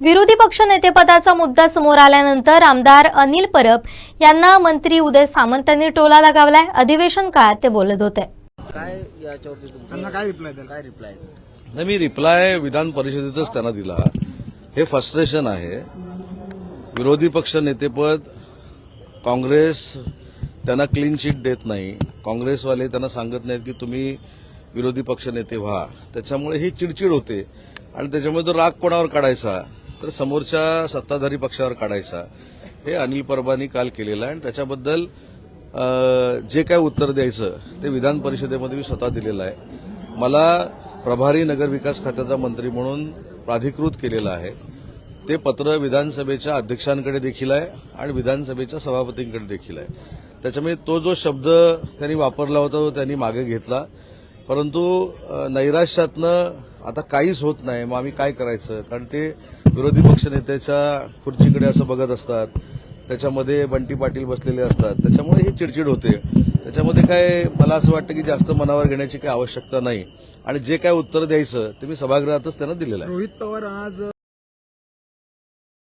विरोधी पक्ष नेतेपदाचा मुद्दा समोर आल्यानंतर आमदार अनिल परब यांना मंत्री उदय सामंत यांनी टोला लगावलाय अधिवेशन काळात ते बोलत होते. काय याच्यावरती तुमचं त्यांना काय रिप्लाय द्याल काय रिप्लाय नाही मी रिप्लाय विधान परिषदेतच त्यांना दिला. हे फ्रस्ट्रेशन आहे. विरोधी पक्ष नेतेपद काँग्रेस त्यांना क्लीन शीट देत नाही. काँग्रेसवाले त्यांना सांगत नाहीत की तुम्ही विरोधी पक्ष नेते व्हा. त्याच्यामुळे ही चिडचिड होते. आणि त्याच्यामुळे तो राग कोणावर काढायचा? तर समोरच्या सत्ताधारी पक्षावर काढायचा. हे अनिल परबांनी काल केलेलं आहे आणि त्याच्याबद्दल जे काय उत्तर द्यायचं ते विधान परिषदेमध्ये मी स्वतः दिलेलं आहे. मला प्रभारी नगरविकास खात्याचा मंत्री म्हणून प्राधिकृत केलेलं आहे. ते पत्र विधानसभेच्या अध्यक्षांकडे देखील आहे आणि विधानसभेच्या सभापतींकडे देखील आहे. त्याच्यामुळे तो जो शब्द त्यांनी वापरला होता तो त्यांनी मागे घेतला. परंतु नैराश्यातनं आता काहीच होत नाही. मग आम्ही काय करायचं? कारण ते विरोधी पक्षनेत्याच्या खुर्चीकडे असं बघत असतात. त्याच्यामध्ये बंटी पाटील बसलेले असतात. त्याच्यामुळे ही चिडचिड होते. त्याच्यामध्ये काय मला असं वाटतं की जास्त मनावर घेण्याची काही आवश्यकता नाही. आणि जे काय उत्तर द्यायचं ते मी सभागृहातच त्यांना दिलेलं आहे. रोहित पवार आज